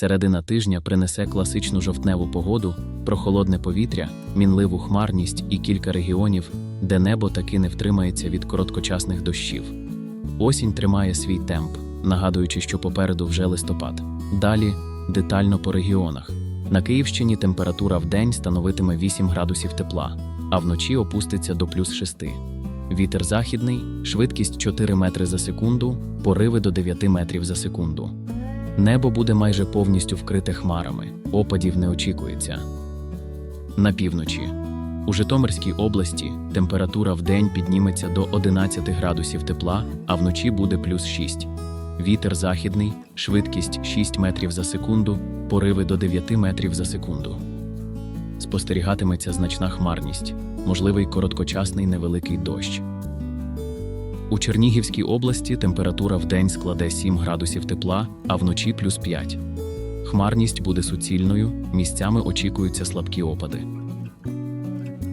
Середина тижня принесе класичну жовтневу погоду, прохолодне повітря, мінливу хмарність і кілька регіонів, де небо таки не втримається від короткочасних дощів. Осінь тримає свій темп, нагадуючи, що попереду вже листопад. Далі детально по регіонах. На Київщині температура в день становитиме 8 градусів тепла, а вночі опуститься до плюс 6. Вітер західний, швидкість 4 метри за секунду, пориви до 9 метрів за секунду. Небо буде майже повністю вкрите хмарами, опадів не очікується. На півночі. У Житомирській області температура в день підніметься до 11 градусів тепла, а вночі буде плюс 6. Вітер західний, швидкість 6 метрів за секунду, пориви до 9 метрів за секунду. Спостерігатиметься значна хмарність, можливий короткочасний невеликий дощ. У Чернігівській області температура в день складе 7 градусів тепла, а вночі плюс 5. Хмарність буде суцільною, місцями очікуються слабкі опади.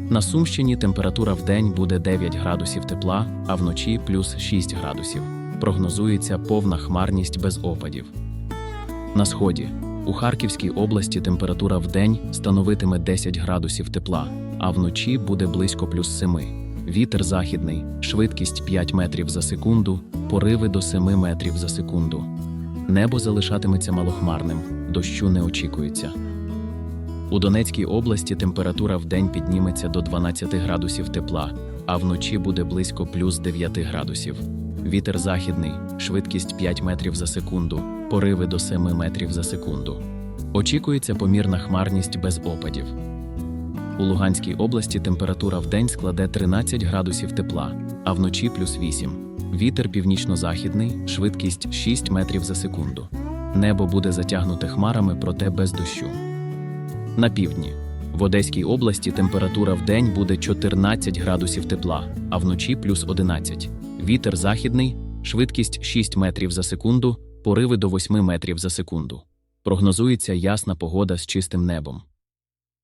На Сумщині температура в день буде 9 градусів тепла, а вночі плюс 6 градусів. Прогнозується повна хмарність без опадів. На сході у Харківській області температура в день становитиме 10 градусів тепла, а вночі буде близько плюс 7. Вітер західний, швидкість 5 метрів за секунду, пориви до 7 метрів за секунду. Небо залишатиметься малохмарним, дощу не очікується. У Донецькій області температура в день підніметься до 12 градусів тепла, а вночі буде близько плюс 9 градусів. Вітер західний, швидкість 5 метрів за секунду, пориви до 7 метрів за секунду. Очікується помірна хмарність без опадів. У Луганській області температура в день складе 13 градусів тепла, а вночі плюс 8. Вітер північно-західний, швидкість 6 метрів за секунду. Небо буде затягнуте хмарами, проте без дощу. На півдні. В Одеській області температура в день буде 14 градусів тепла, а вночі плюс 11. Вітер західний, швидкість 6 метрів за секунду, пориви до 8 метрів за секунду. Прогнозується ясна погода з чистим небом.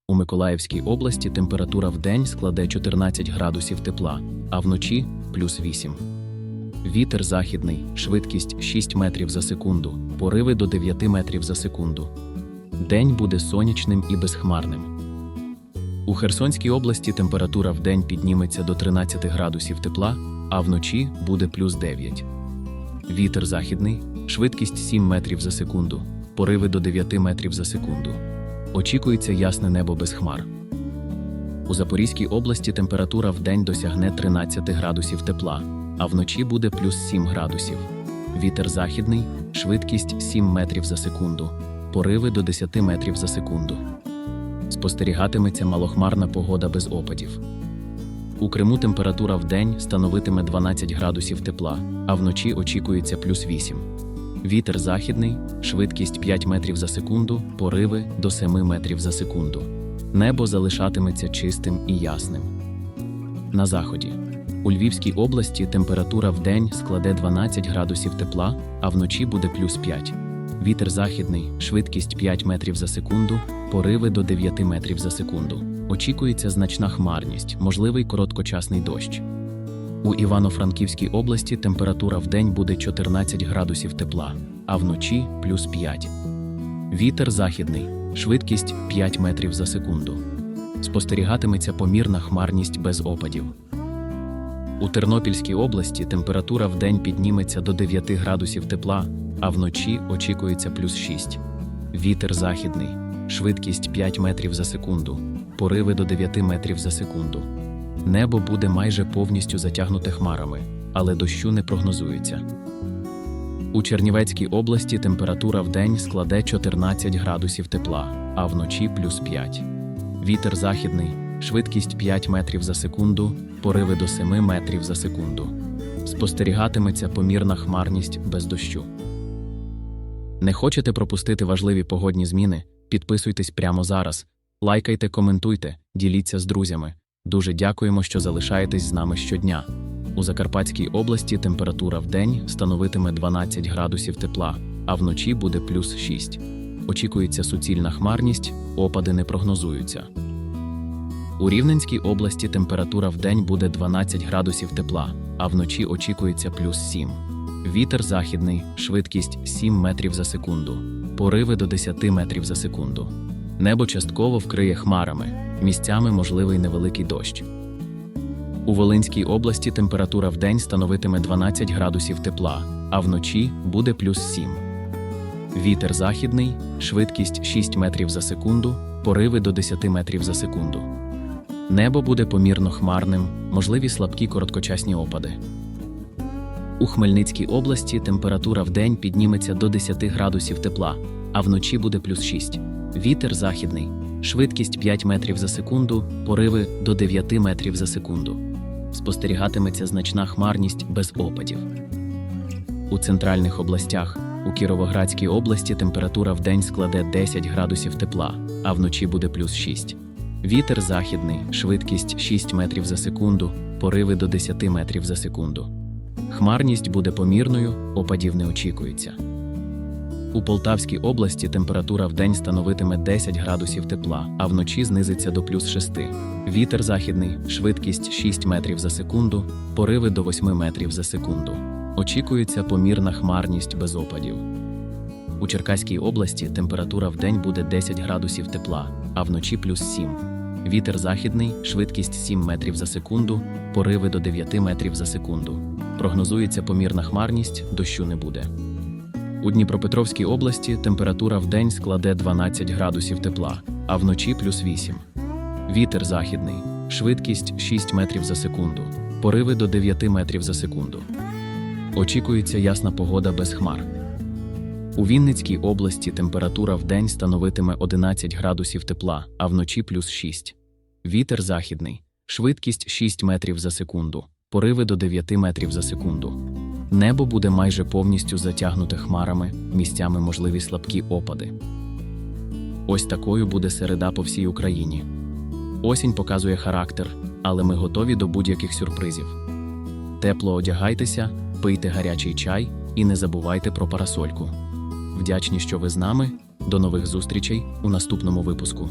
У Миколаївській області температура в день складе 14 градусів тепла, а вночі плюс 8. Вітер західний, швидкість 6 метрів за секунду, пориви до 9 метрів за секунду. День буде сонячним і безхмарним. У Херсонській області температура в день підніметься до 13 градусів тепла, а вночі буде плюс 9. Вітер західний, швидкість 7 метрів за секунду, пориви до 9 метрів за секунду. Очікується ясне небо без хмар. У Запорізькій області температура в день досягне 13 градусів тепла, а вночі буде плюс 7 градусів. Вітер західний, швидкість 7 метрів за секунду, пориви до 10 метрів за секунду. Спостерігатиметься малохмарна погода без опадів. У Криму температура в день становитиме 12 градусів тепла, а вночі очікується плюс 8. Вітер західний, швидкість 5 метрів за секунду, пориви до 7 метрів за секунду. Небо залишатиметься чистим і ясним. На заході. У Львівській області температура в день складе 12 градусів тепла, а вночі буде плюс 5. Вітер західний, швидкість 5 метрів за секунду, пориви до 9 метрів за секунду. Очікується значна хмарність, можливий короткочасний дощ. У Івано-Франківській області температура в день буде 14 градусів тепла, а вночі плюс 5. Вітер західний, швидкість 5 метрів за секунду. Спостерігатиметься помірна хмарність без опадів. У Тернопільській області температура в день підніметься до 9 градусів тепла, а вночі очікується плюс 6. Вітер західний, швидкість 5 метрів за секунду, пориви до 9 метрів за секунду. Небо буде майже повністю затягнуте хмарами, але дощу не прогнозується. У Чернівецькій області температура в день складе 14 градусів тепла, а вночі плюс 5. Вітер західний, швидкість 5 метрів за секунду, пориви до 7 метрів за секунду. Спостерігатиметься помірна хмарність без дощу. Не хочете пропустити важливі погодні зміни? Підписуйтесь прямо зараз, лайкайте, коментуйте, діліться з друзями. Дуже дякуємо, що залишаєтесь з нами щодня. У Закарпатській області температура в день становитиме 12 градусів тепла, а вночі буде плюс 6. Очікується суцільна хмарність, опади не прогнозуються. У Рівненській області температура в день буде 12 градусів тепла, а вночі очікується плюс 7. Вітер західний, швидкість 7 метрів за секунду, пориви до 10 метрів за секунду. Небо частково вкриє хмарами, місцями можливий невеликий дощ. У Волинській області температура вдень становитиме 12 градусів тепла, а вночі буде плюс 7. Вітер західний, швидкість 6 метрів за секунду, пориви до 10 метрів за секунду. Небо буде помірно хмарним, можливі слабкі короткочасні опади. У Хмельницькій області температура вдень підніметься до 10 градусів тепла, а вночі буде плюс 6. Вітер західний, швидкість 5 метрів за секунду, пориви до 9 метрів за секунду. Спостерігатиметься значна хмарність без опадів. У центральних областях у Кіровоградській області температура вдень складе 10 градусів тепла, а вночі буде плюс 6. Вітер західний, швидкість 6 метрів за секунду, пориви до 10 метрів за секунду. Хмарність буде помірною, опадів не очікується. У Полтавській області температура вдень становитиме 10 градусів тепла, а вночі знизиться до плюс 6. Вітер західний, швидкість 6 метрів за секунду, пориви до 8 метрів за секунду. Очікується помірна хмарність без опадів. У Черкаській області температура вдень буде 10 градусів тепла, а вночі плюс 7. Вітер західний, швидкість 7 метрів за секунду, пориви до 9 метрів за секунду. Прогнозується помірна хмарність, дощу не буде. У Дніпропетровській області температура вдень складе 12 градусів тепла, а вночі плюс 8. Вітер західний, швидкість 6 метрів за секунду, пориви до 9 метрів за секунду. Очікується ясна погода без хмар. У Вінницькій області температура вдень становитиме 11 градусів тепла, а вночі плюс 6. Вітер західний, швидкість 6 метрів за секунду, пориви до 9 метрів за секунду. Небо буде майже повністю затягнуте хмарами, місцями можливі слабкі опади. Ось такою буде середа по всій Україні. Осінь показує характер, але ми готові до будь-яких сюрпризів. Тепло одягайтеся, пийте гарячий чай і не забувайте про парасольку. Вдячні, що ви з нами. До нових зустрічей у наступному випуску.